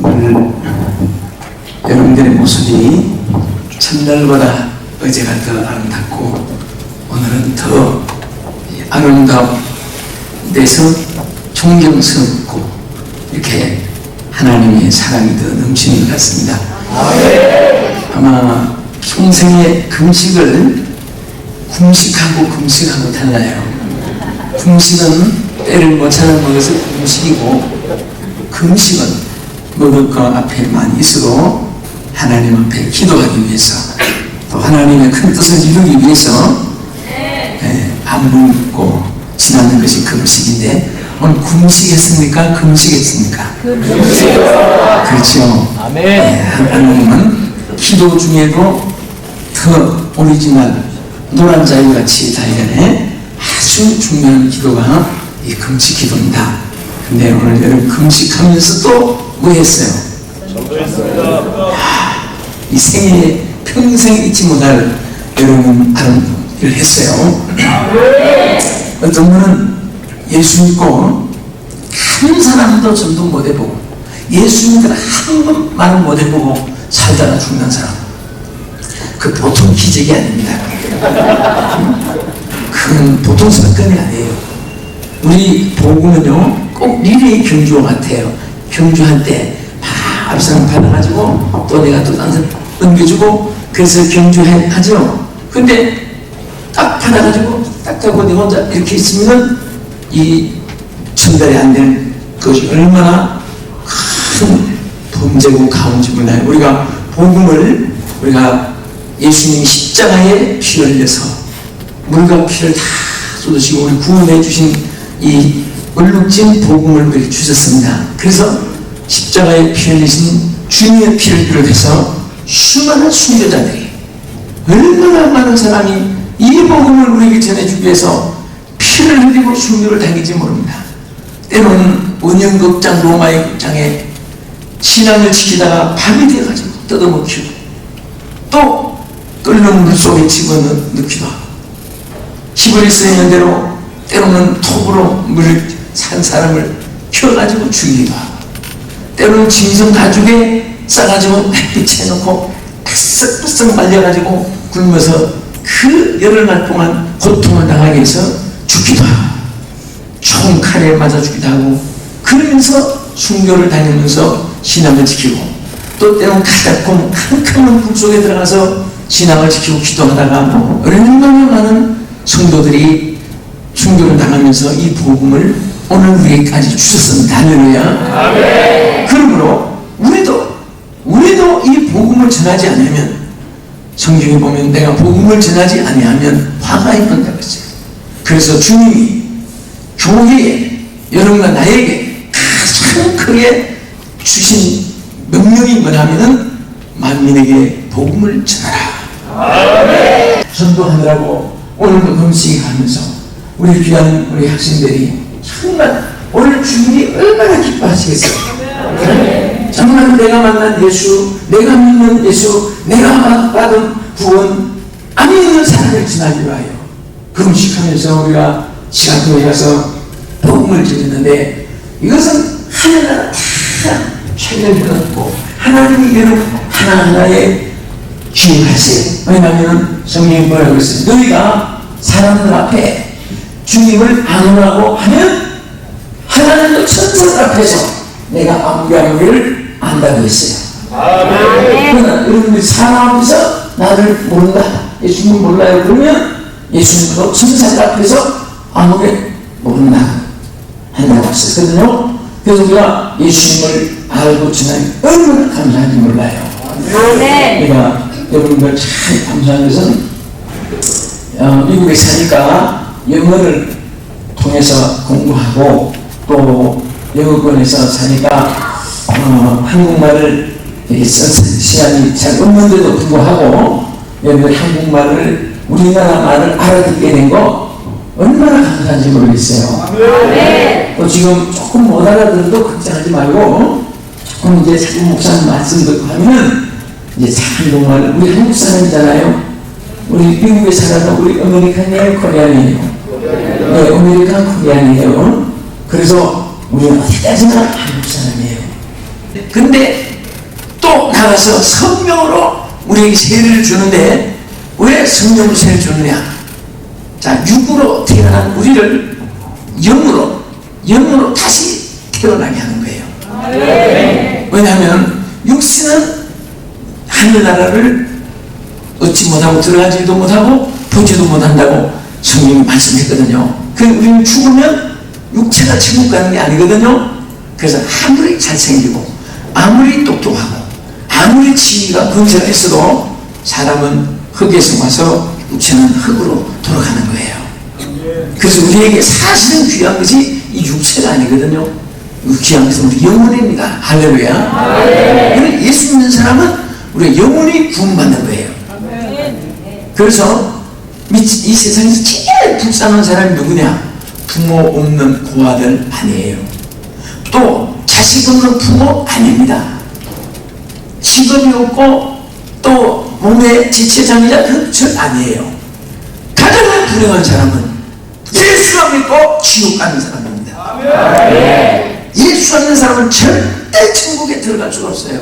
오늘 여러분들의 모습이 첫날보다 어제가 더 아름답고 오늘은 더 아름다운 데서 존경스럽고 이렇게 하나님의 사랑이 더 넘치는 것 같습니다. 아마 평생의 금식을 금식하고 금식하고 달라요. 금식은 때를 못 찾아 먹어서 금식이고 금식은 먹을 것 앞에 많이 있어도 하나님 앞에 기도하기 위해서 또 하나님의 큰 뜻을 이루기 위해서 예, 안 먹고 지나는 것이 금식인데 오늘 금식했습니까? 금식했습니까? 그렇죠. 아멘. 예, 하나님은 기도 중에도 더 오리지널 노란 자유같이 단련해 아주 중요한 기도가 이 금식 기도입니다. 근데 오늘 여러분 금식하면서 또 뭐 했어요? 이 생애에 평생 잊지 못할 여러분 아름 일을 했어요. 어떤 분은 예수 믿고 한 사람도 전도 못 해보고 예수 믿고 한 번만 못 해보고 살다가 죽는 사람 그 보통 기적이 아닙니다. 그건 보통 사건이 아니에요. 우리 복음은요 꼭 리레이 경주와 같아요. 경주할 때 막 앞사람 받아가지고 또 내가 또 다른 넘겨주고 그래서 경주해 하죠. 근데 딱 받아가지고 딱 하고 내 혼자 이렇게 있으면은 이 전달이 안 되는 것이 얼마나 큰 범죄고 가운지 몰라요. 우리가 복음을 우리가 예수님이 십자가에 피 흘려서 물과 피를 다 쏟으시고 우리 구원해 주신 이 얼룩진 복음을 우리 주셨습니다. 그래서 십자가에 피 흘리신 주님의 피를 비롯해서 수많은 순교자들이 얼마나 많은 사람이 이 복음을 우리에게 전해주기 위해서 피를 흘리고 순교를 당할지 모릅니다. 때로는 원형극장 로마의 극장에 신앙을 지키다가 밤이 되어가지고 뜯어먹히고 또 끓는 물 속에 집어넣기도 하고 시골에 쓰이는 대로 때로는 톱으로 물을 산 사람을 키워가지고 죽이기도 하고 때로는 짐승 가죽에 싸가지고 햇빛에 놓고 바싹바싹 말려가지고 굶어서 그 열흘 날 동안 고통을 당하게 해서 죽기도 하고 총 칼에 맞아 죽기도 하고 그러면서 순교를 다니면서 신앙을 지키고 또 때로는 가닥고 캄캄한 불 속에 들어가서 신앙을 지키고 기도하다가 얼마나 많은 성도들이 순교를 당하면서 이 복음을 오늘 우리에게까지 주셨습니다. 할렐루야. 그러므로 우리도 우리도 이 복음을 전하지 않으면 성경에 보면 내가 복음을 전하지 아니하면 화가 있는다 그랬어요. 그래서 주님이 교회에 여러분과 나에게 가장 크게 주신 명령이 뭐냐면은 만민에게 복음을 전하라. 전도하느라고 오늘도 금식이 가면서 우리 귀한 우리 학생들이 정말 오늘 주님이 얼마나 기뻐하시겠어요. 정말 내가 만난 예수, 내가 믿는 예수, 내가 받은 구원, 안에 있는 사람을 지나지 마요. 금식하면서 우리가 시간표에 가서 복음을 드리는데 이것은 하나하나 다 책을 들었고 하나님이 여러분 하나하나에 기억하세요. 왜냐하면 성령이 뭐라고 했어요? 너희가 사람들 앞에 주님을 안오라고 하면 하나님의 천사들 앞에서 내가 안구하기를 안다고 했어요. 그러나 여러분들이 사람 앞에서 나를 모른다. 예수님 몰라요. 그러면 예수님도 천사들 앞에서 아무게 모른다. 한다고 했었거든요. 그래서 우리가 예수님을 알고 지나니 얼마나 감사한지 몰라요. 우리가 여러분들 참 감사한 것은 어, 미국에 사니까 영어를 통해서 공부하고 또 영어권에서 사니까 어, 한국말을 쓸 시간이 잘 없는데도 불구하고 여러분 한국말을 우리나라 말을 알아듣게 된 거 얼마나 감사한지 모르겠어요. 또 지금 조금 못 알아들어도 걱정하지 말고 조금 이제 목사님 말씀 듣고 하면은 이제 참 정말 우리 한국 사람이잖아요. 우리 미국에 살아서 우리 아메리칸이에요, 코리안이에요. 네, 아메리카 코리안이에요. 그래서 우리는 어디까지나 한국 사람이에요. 근데 또 나가서 성령으로 우리에게 세례를 주는데 왜 성령으로 세례를 주느냐? 자, 육으로 태어난 우리를 영으로, 영으로 다시 태어나게 하는 거예요. 왜냐하면 육신은 하늘나라를 얻지 못하고 들어가지도 못하고 보지도 못한다고 성경이 말씀했거든요. 그 우리는 죽으면 육체가 천국 가는 게 아니거든요. 그래서 아무리 잘생기고 아무리 똑똑하고 아무리 지위가 있어도 사람은 흙에서 와서 육체는 흙으로 돌아가는 거예요. 그래서 우리에게 사실은 귀한 것이 이 육체가 아니거든요. 이 귀한 것은 우리 영혼입니다. 할렐루야. 예수 믿는 사람은 우리 영혼이 구원받는 거예요. 그래서 이, 이 세상에서 제일 불쌍한 사람이 누구냐? 부모 없는 고아들 아니에요. 또 자식 없는 부모 아닙니다. 직업이 없고 또 몸에 지체장애자 그절 아니에요. 가장 불행한 사람은 예수를 믿고 지옥 가는 사람입니다. 예수 믿는 사람은 절대 천국에 들어갈 수가 없어요.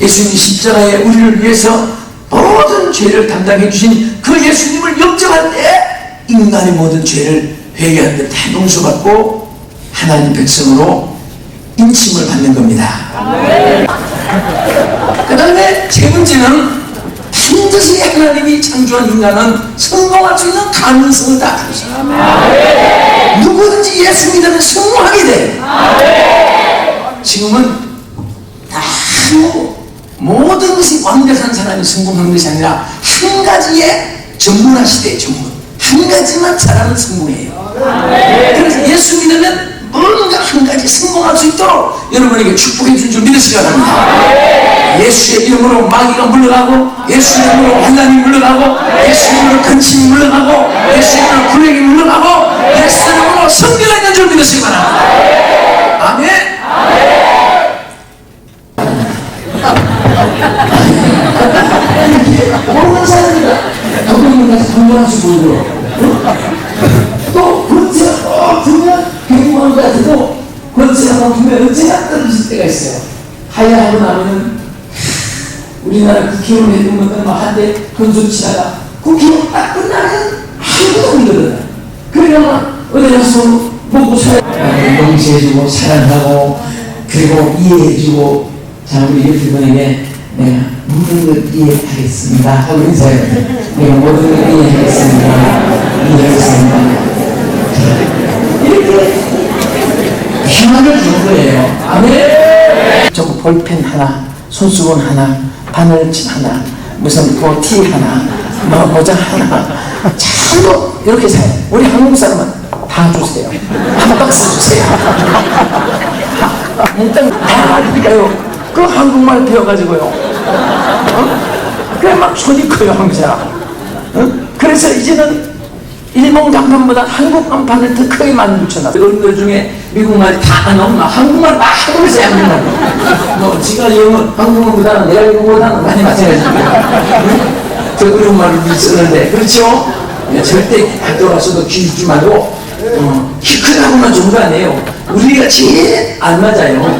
예수님 십자가에 우리를 위해서 모든 죄를 담당해 주신 그 예수님을 영접할 때 인간의 모든 죄를 회개하는 데 다 용서받고 하나님 백성으로 인침을 받는 겁니다. 그 다음에 세 번째는 반드시 하나님이 창조한 인간은 성공할 수 있는 가능성을 다 있어요. 누구든지 예수 믿으면 성공하게 돼. 지금은 다 모든 것이 완벽한 사람이 성공하는 것이 아니라 한 가지에 전문화 시대의 전문. 한 가지만 잘하면 성공해요. 그래서 예수 믿으면 뭔가 한 가지 성공할 수 있도록 여러분에게 축복해 준 줄 믿으시기 바랍니다. 예수의 이름으로 마귀가 물러가고 예수의 이름으로 환난이 물러가고 예수의 이름으로 근심이 물러가고 예수의 이름으로 불행이 물러가고 예수의 이름으로 성비가 있는 줄 믿으시기 바랍니다. 아멘. 모르는 사람이다. 여러분 가서 건강하시 보이고 또 권세가 꼭 들면 행복한 것 같아도 권세가 높으면 언제나 떨어질 때가 있어요. 하야하고 나면은 국회의원 했던 것들 막 한대 건수치다가 국회의원 딱 끝나면 아무도 없거든. 그러면 어디 가서 먹고 살아 용서해주고 사랑하고 그리고 이해해주고 자 우리 예수님에게 내가 모든 걸 이해하겠습니다 하고 인사해요. 내가 모든 걸 이해하겠습니다. 이해하겠습니다. 이렇게 희망을 주는 거예요. 아멘. 저 볼펜 하나, 손수건 하나, 바늘집 하나, 무슨 뭐티 하나, 뭐 모자 하나, 전부 이렇게 사요. 우리 한국 사람은 다 주세요. 한 박스 주세요. 일단 다 드릴까요? 그 한국말 배워가지고요. 어? 그래 막 손이 커요 한국. 어? 그래서 이제는 일본 간판보다 한국 간판을 더 크게 만들었나 어른들 중에 미국말 다안 나오나 한국말 막 하고 있어요 한국말 뭐 지가 영어 한국말보다는 내가 영어보다는 많이 마찬가지입니다 저 어른말을 쓰는데. 그렇죠? 네, 절대 학교 가서도 귀 죽지 말고 어, 키 크다고만 좋은 거 아니에요. 우리가 제일 안 맞아요.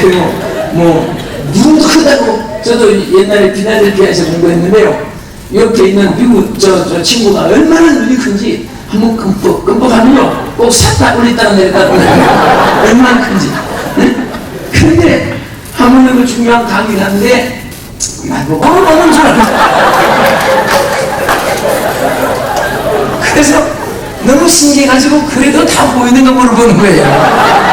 그리고 뭐 누구 크다고 저도 옛날에 피나델피아에서 공부했는데요 옆에 있는 미국 저, 저 친구가 얼마나 눈이 큰지 한번 끔뻑 끔뻑하면요 꼭 샀다 올렸다가 내렸다 올렸다 얼마나 큰지 네? 근데 한 번은 그 중요한 강의를 하는데 말고 오늘 오는 줄 그래서 너무 신기해가지고 그래도 다 보이는 거 물어보는 거예요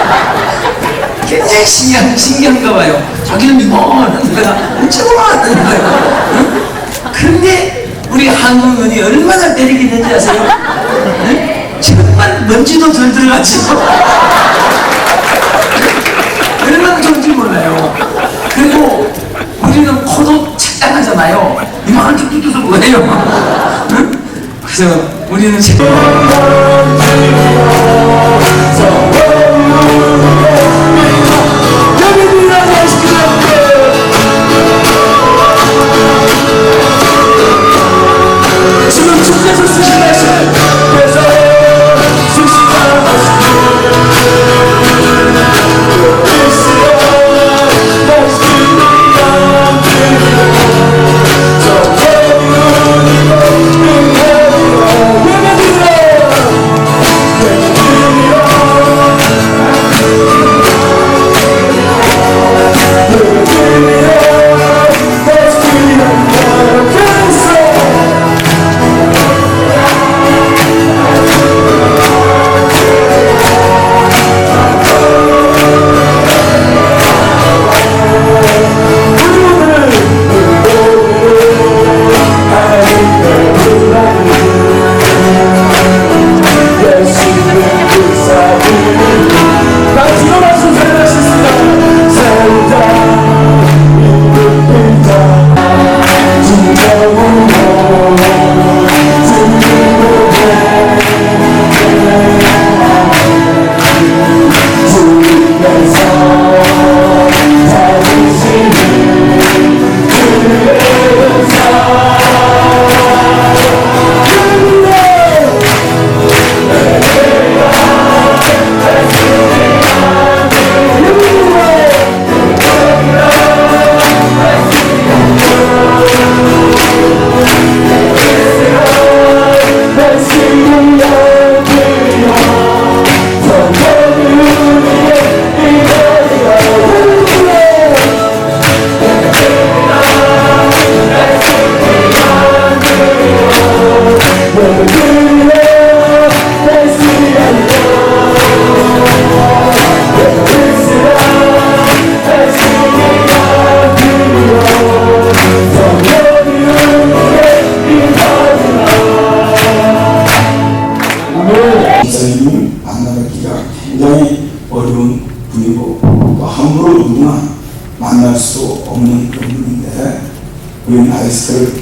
굉장히 신기한, 신기한가 봐요. 자기는 이만한 거야. 저만한 거야. 응? 그런데 우리 한국은이 얼마나 때리게 되는지 아세요? 응? 정말 먼지도 덜 들어가지고. 얼마나 좋은지 몰라요. 그리고 우리는 코도 착장하잖아요. 이만한 뚝뚝뚝 뭐예요? 응? 그래서 우리는 지금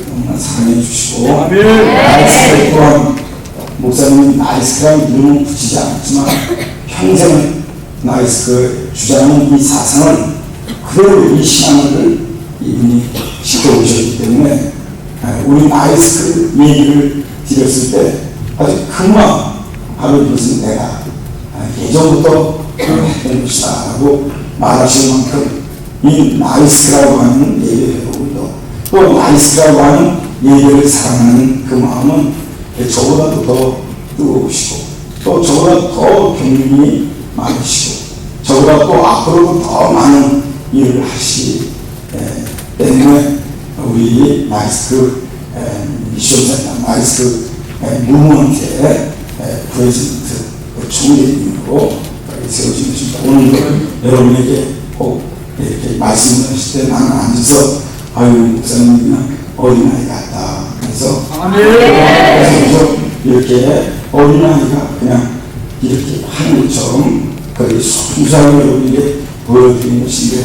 너무나 사랑해 주시고 나이스크 또한 목사님 나이스크라는 이름은 붙이지 않았지만 평생 나이스크 주장하는 이 사상을 그대로 이 신앙을 이분이 지켜오셨기 때문에 아, 우리 나이스크 얘기를 드렸을 때 아주 금방 바로 이것은 내가 아, 예전부터 했던 것이다 라고 말하실 만큼 이 나이스라고 하는 예배로도 또 나이스라고 하는 예배를 사랑하는 그 마음은 저보다도 더 뜨거우시고 또 저보다 더 경륜이 많으시고 저보다 또 앞으로도 더 많은 일을 하시 에, 때문에 우리 나이스크 미션센터 나이스크 무먼트의 프레지던트 총재님으로 세워진 것입니다. 오늘도 여러분에게 꼭 이렇게 말씀하실 때 나는 앉아서 아유 목사님 그냥 어린아이 같다. 그래서 그래서 이렇게 어린아이가 그냥 이렇게 하는 것처럼 거기 순수하게 여러분에게 보여드리는 것인데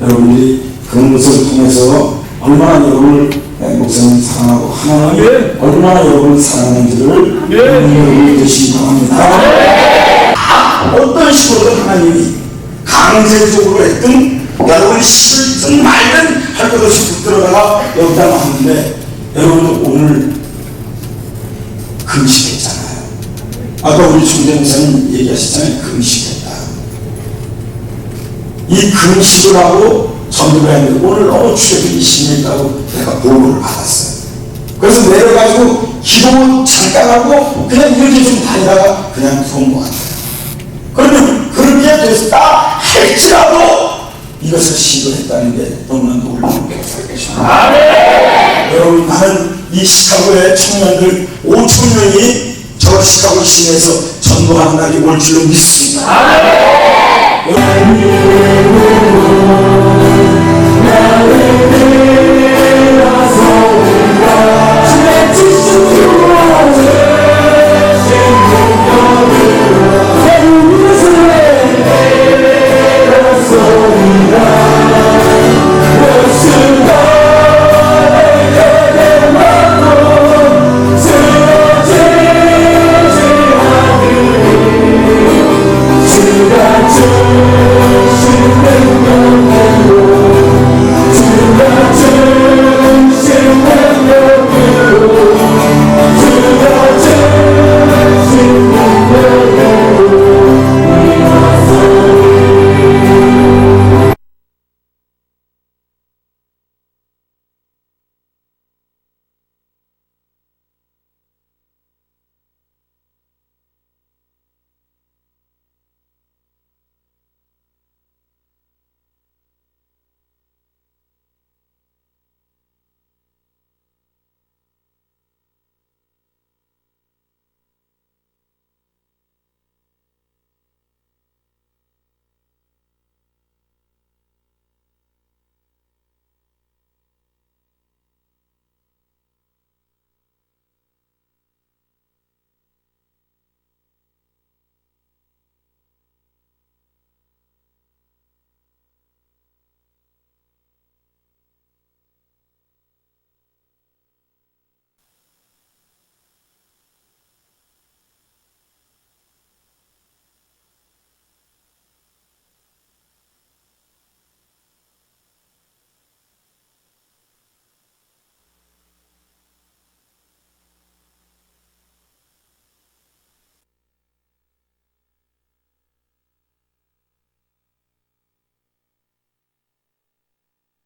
여러분들이 그 모습을 통해서 얼마나 여러분을 목사님 사랑하고 하나님이 얼마나 여러분을 사랑하는지를 여러분이 되시기 바랍니다. 어떤 식으로든 하나님이 강제적으로 했든 여러분 싫든 말든 할 것 없이 붙들어다가 여기다 놨는데 여러분 오늘 금식했잖아요. 아까 우리 총재 목사님 얘기하셨잖아요. 금식했다. 이 금식을 하고 전도를 했는데 오늘 너무 출애굽이 심했다고 내가 보고를 받았어요. 그래서 내려가지고 기도 잠깐 하고 그냥 이렇게 좀 다니다가 그냥 들어온 것 같아요. 그러면 그렇게 됐다 할지라도 이것을 시도했다는 게 너무나 놀라운 것입니다. 여러분 나는 이 시카고의 청년들 5천 명이 저 시카고 시내에서 전도하는 날이 올 줄로 믿습니다. 여러분